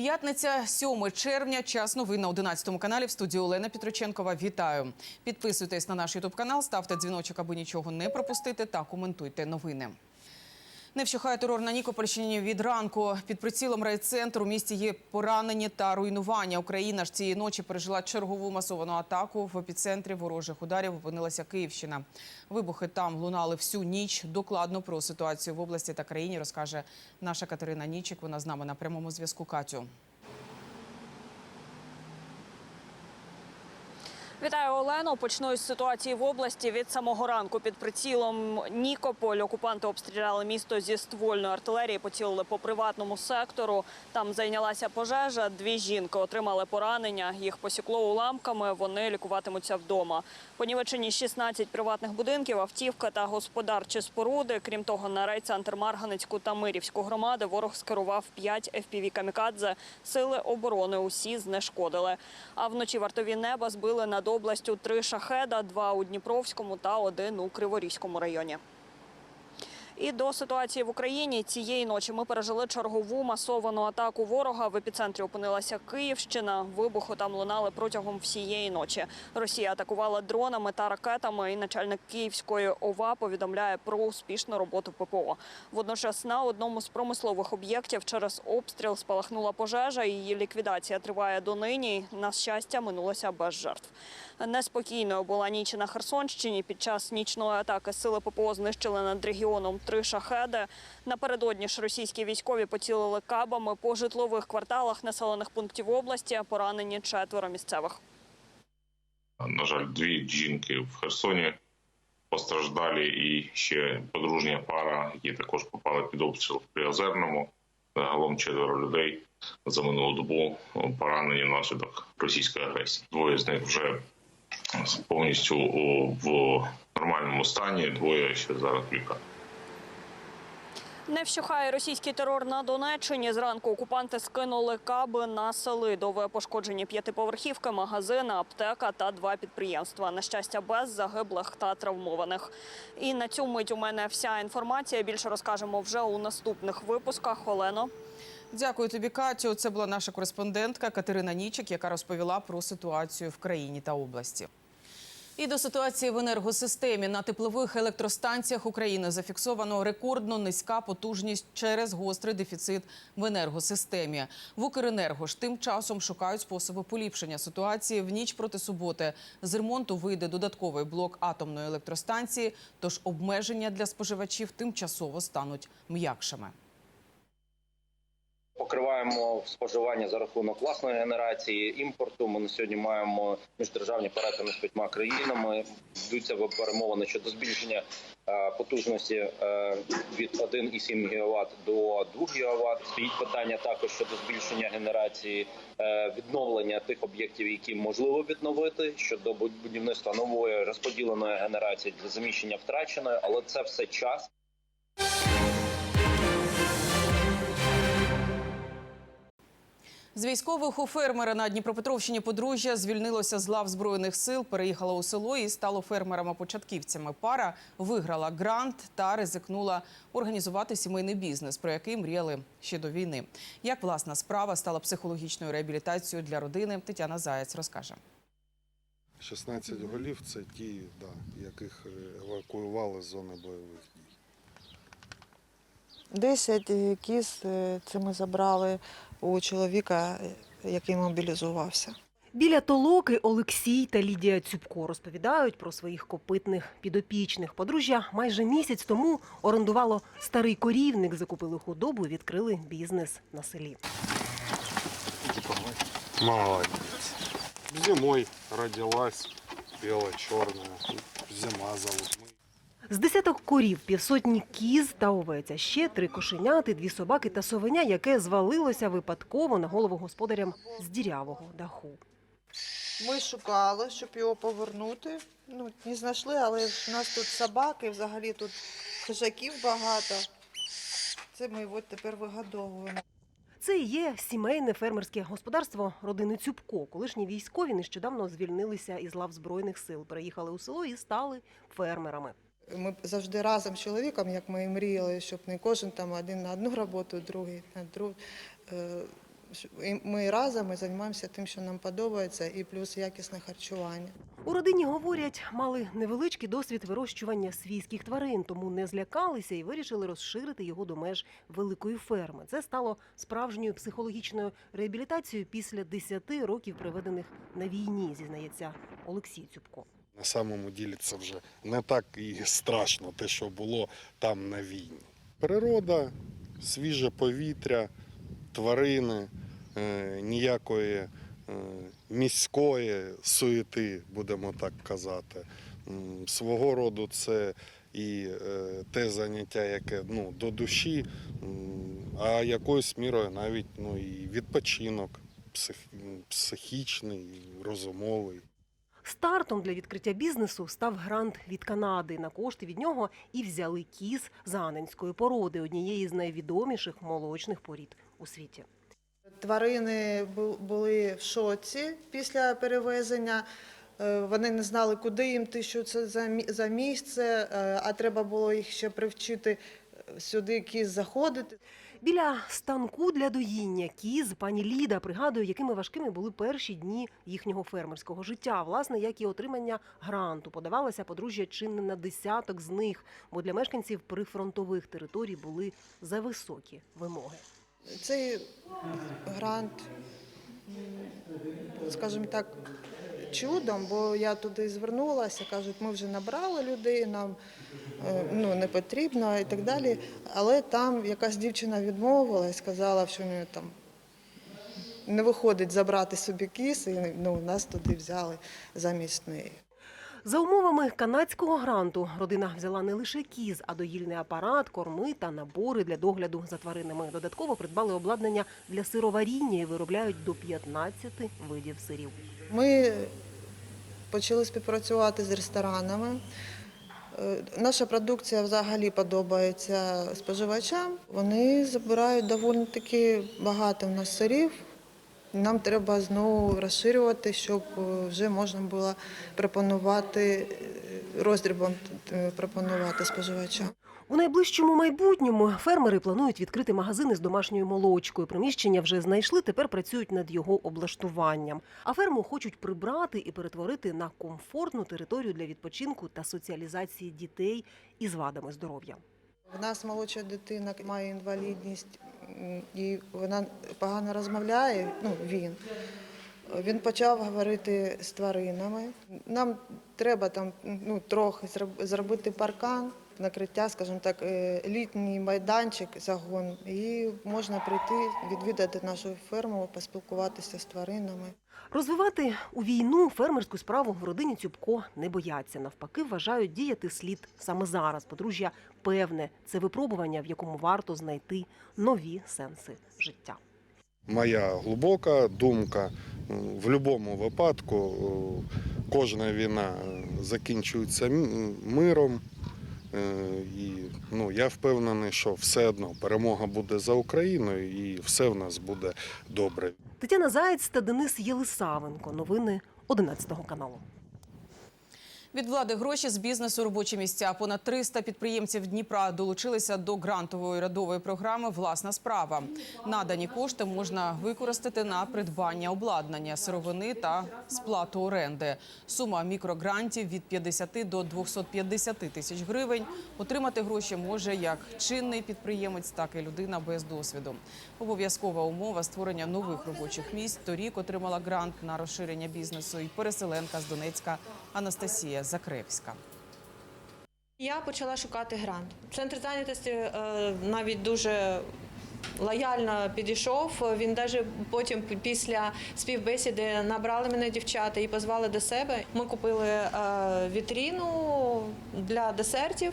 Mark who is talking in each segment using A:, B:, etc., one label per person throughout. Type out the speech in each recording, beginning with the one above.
A: П'ятниця, 7 червня, час новин на 11 каналі в студії Олена Петроченкова. Вітаю. Підписуйтесь на наш ютуб канал, ставте дзвіночок, аби нічого не пропустити, та коментуйте новини. Не вщухає терор на Нікопольщині від ранку. Під прицілом райцентру у місті є поранені та руйнування. Україна ж цієї ночі пережила чергову масовану атаку. В епіцентрі ворожих ударів опинилася Київщина. Вибухи там лунали всю ніч. Докладно про ситуацію в області та країні розкаже наша Катерина Нічик. Вона з нами на прямому зв'язку. Катю.
B: Вітаю Олено. Почну із ситуації в області від самого ранку. Під прицілом Нікополь окупанти обстріляли місто зі ствольної артилерії. Поцілили по приватному сектору. Там зайнялася пожежа. Дві жінки отримали поранення. Їх посікло уламками. Вони лікуватимуться вдома. Понівечені 16 приватних будинків, автівка та господарчі споруди. Крім того, на райцентр Марганецьку та Мирівську громади ворог скерував 5 FPV камікадзе. Сили оборони усі знешкодили. А вночі вартові неба збили над областю три шахеда, два у Дніпровському та один у Криворізькому районі. І до ситуації в Україні цієї ночі ми пережили чергову масовану атаку ворога. В епіцентрі опинилася Київщина. Вибухи там лунали протягом всієї ночі. Росія атакувала дронами та ракетами. І начальник Київської ОВА повідомляє про успішну роботу ППО. Водночас на одному з промислових об'єктів через обстріл спалахнула пожежа. Її ліквідація триває донині. На щастя, минулося без жертв. Неспокійною була ніч на Херсонщині. Під час нічної атаки сили ППО знищили над регіоном три шахеди. Напередодні ж російські військові поцілили кабами по житлових кварталах населених пунктів області. Поранені четверо місцевих.
C: На жаль, дві жінки в Херсоні постраждалі, і ще подружня пара, які також попали під обстріл в Приозерному. Загалом четверо людей за минулу добу поранені внаслідок російської агресії. Двоє з них вже повністю в нормальному стані, двоє ще зараз лікарні.
B: Не вщухає російський терор на Донеччині. Зранку окупанти скинули каби на Селидове. Пошкоджені п'ятиповерхівки, магазини, аптека та два підприємства. На щастя, без загиблих та травмованих. І на цю мить у мене вся інформація. Більше розкажемо вже у наступних випусках. Олено.
A: Дякую тобі, Катю. Це була наша кореспондентка Катерина Нічик, яка розповіла про ситуацію в країні та області. І до ситуації в енергосистемі на теплових електростанціях України зафіксовано рекордно низька потужність через гострий дефіцит в енергосистемі. В Укренерго ж тим часом шукають способи поліпшення ситуації. В ніч проти суботи з ремонту вийде додатковий блок атомної електростанції, тож обмеження для споживачів тимчасово стануть м'якшими.
D: Покриваємо споживання за рахунок власної генерації імпорту. Ми на сьогодні маємо міждержавні перетини з п'ятьма країнами. Йдуться перемовини щодо збільшення е, потужності е, від 1,7 ГВт до 2 ГВт. Стоїть питання також щодо збільшення генерації е, відновлення тих об'єктів, які можливо відновити щодо будівництва нової розподіленої генерації для заміщення втраченої, але це все час.
A: З військових у фермера на Дніпропетровщині подружжя звільнилося з лав збройних сил, переїхала у село і стало фермерами-початківцями. Пара виграла грант та ризикнула організувати сімейний бізнес, про який мріяли ще до війни. Як власна справа стала психологічною реабілітацією для родини, Тетяна Заєць розкаже.
E: 16 голів це ті, да, яких евакуювали з зони бойових
F: 10 кіз це ми забрали у чоловіка, який мобілізувався.
G: Біля толоки Олексій та Лідія Цюбко розповідають про своїх копитних підопічних. Подружжя майже місяць тому орендувало старий корівник, закупили худобу відкрили бізнес на селі.
E: Молодець. Зимой родилась біла, чорна, зима зовут.
G: З десяток корів, півсотні кіз та овець, а ще три кошеняти, дві собаки та совеня, яке звалилося випадково на голову господарям з дірявого даху.
F: Ми шукали, щоб його повернути. Ну, не знайшли, але в нас тут собаки, взагалі тут хижаків багато. Це ми його тепер вигодовуємо.
G: Це і є сімейне фермерське господарство родини Цюбко. Колишні військові нещодавно звільнилися із лав збройних сил, переїхали у село і стали фермерами.
F: Ми завжди разом з чоловіком, як ми і мріяли, щоб не кожен там один на одну роботу, другий на другу. Е, ми разом і займаємося тим, що нам подобається, і плюс якісне харчування.
G: У родині говорять, мали невеличкий досвід вирощування свійських тварин, тому не злякалися і вирішили розширити його до меж великої ферми. Це стало справжньою психологічною реабілітацією після 10 років, проведених на війні, зізнається Олексій Цюбко.
E: На самому ділі це вже не так і страшно, те, що було там на війні. Природа, свіже повітря, тварини, е, ніякої е, міської суєти, будемо так казати. Свого роду це і е, те заняття, яке ну, до душі, а якоюсь мірою навіть ну, і відпочинок псих, психічний, розумовий.
G: Стартом для відкриття бізнесу став грант від Канади. На кошти від нього і взяли кіз заненської породи, однієї з найвідоміших молочних порід у світі.
F: Тварини були в шоці після перевезення. Е, Вони не знали, куди їм ти, що це за місце, е, а треба було їх ще привчити е, сюди кіз заходити.
G: Біля станку для доїння кіз пані Ліда пригадує, якими важкими були перші дні їхнього фермерського життя. Власне, як і отримання гранту. Подавалося подружжя чи не на десяток з них, бо для мешканців прифронтових територій були зависокі вимоги.
F: Цей грант, скажімо так, чудом, бо я туди звернулася, кажуть, ми вже набрали людей, нам е, ну, не потрібно і так далі. Але там якась дівчина відмовилась, сказала, що мені там не виходить забрати собі кіс, і ну, нас туди взяли замість неї.
G: За умовами канадського гранту родина взяла не лише кіз, а доїльний апарат, корми та набори для догляду за тваринами. Додатково придбали обладнання для сироваріння і виробляють до 15 видів сирів.
F: Ми почали співпрацювати з ресторанами. Е, Наша продукція взагалі подобається споживачам. Вони забирають доволі таки багато в нас сирів. Нам треба знову розширювати, щоб е, вже можна було пропонувати е, роздрібом е, пропонувати споживачам.
G: У найближчому майбутньому фермери планують відкрити магазини з домашньою молочкою. Приміщення вже знайшли, тепер працюють над його облаштуванням. А ферму хочуть прибрати і перетворити на комфортну територію для відпочинку та соціалізації дітей із вадами здоров'я.
F: У нас молодша дитина має інвалідність, і вона погано розмовляє. Ну, він. Він почав говорити з тваринами. Нам треба там ну, трохи зроб- зробити паркан, накриття, скажімо так, е, літній майданчик, загон. І можна прийти, відвідати нашу ферму, поспілкуватися з тваринами.
G: Розвивати у війну фермерську справу в родині Цюбко не бояться. Навпаки, вважають діяти слід саме зараз. Подружжя певне, це випробування, в якому варто знайти нові сенси життя.
E: Моя глибока думка в будь-якому випадку кожна війна е, закінчується миром. Е, І ну, я впевнений, що все одно перемога буде за Україною і все в нас буде добре.
G: Тетяна Заєць та Денис Єлисавенко. Новини 11 каналу.
A: Від влади гроші з бізнесу робочі місця. Понад 300 підприємців Дніпра долучилися до грантової радової програми Власна справа. Надані кошти можна використати на придбання обладнання, сировини та сплату оренди. Сума мікрогрантів від 50 до 250 тисяч гривень. Отримати гроші може як чинний підприємець, так і людина без досвіду. Обов'язкова умова створення нових робочих місць. Торік отримала грант на розширення бізнесу і переселенка з Донецька Анастасія Закревська.
H: Я почала шукати грант. Центр зайнятості е, навіть дуже лояльно підійшов. Він навіть потім після співбесіди набрали мене дівчата і позвали до себе. Ми купили е, вітріну для десертів.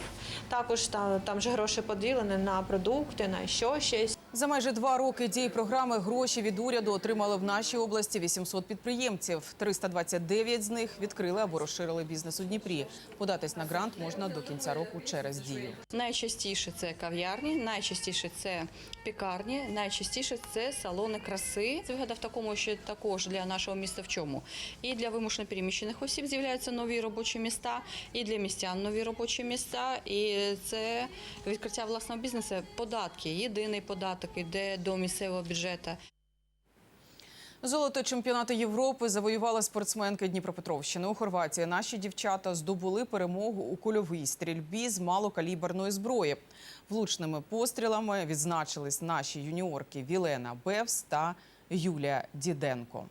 H: Також там, там же гроші поділені на продукти, на що щось.
A: За майже два роки дії програми гроші від уряду отримали в нашій області 800 підприємців. 329 з них відкрили або розширили бізнес у Дніпрі. Податись на грант можна до кінця року через дію.
I: Найчастіше це кав'ярні, найчастіше це пікарні, найчастіше це салони краси. Вигода в такому, що також для нашого міста в чому? І для вимушено переміщених осіб з'являються нові робочі міста, і для містян нові робочі міста. І це відкриття власного бізнесу. Податки, єдиний податок іде до місцевого бюджету.
A: Золото чемпіонату Європи завоювали спортсменки Дніпропетровщини. У Хорватії наші дівчата здобули перемогу у кульовій стрільбі з малокаліберної зброї. Влучними пострілами відзначились наші юніорки Вілена Бевс та Юлія Діденко.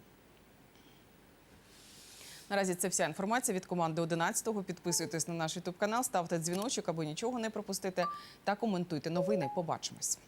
A: Наразі це вся інформація від команди 11-го. Підписуйтесь на наш ютуб канал, ставте дзвіночок, аби нічого не пропустити та коментуйте новини. Побачимось.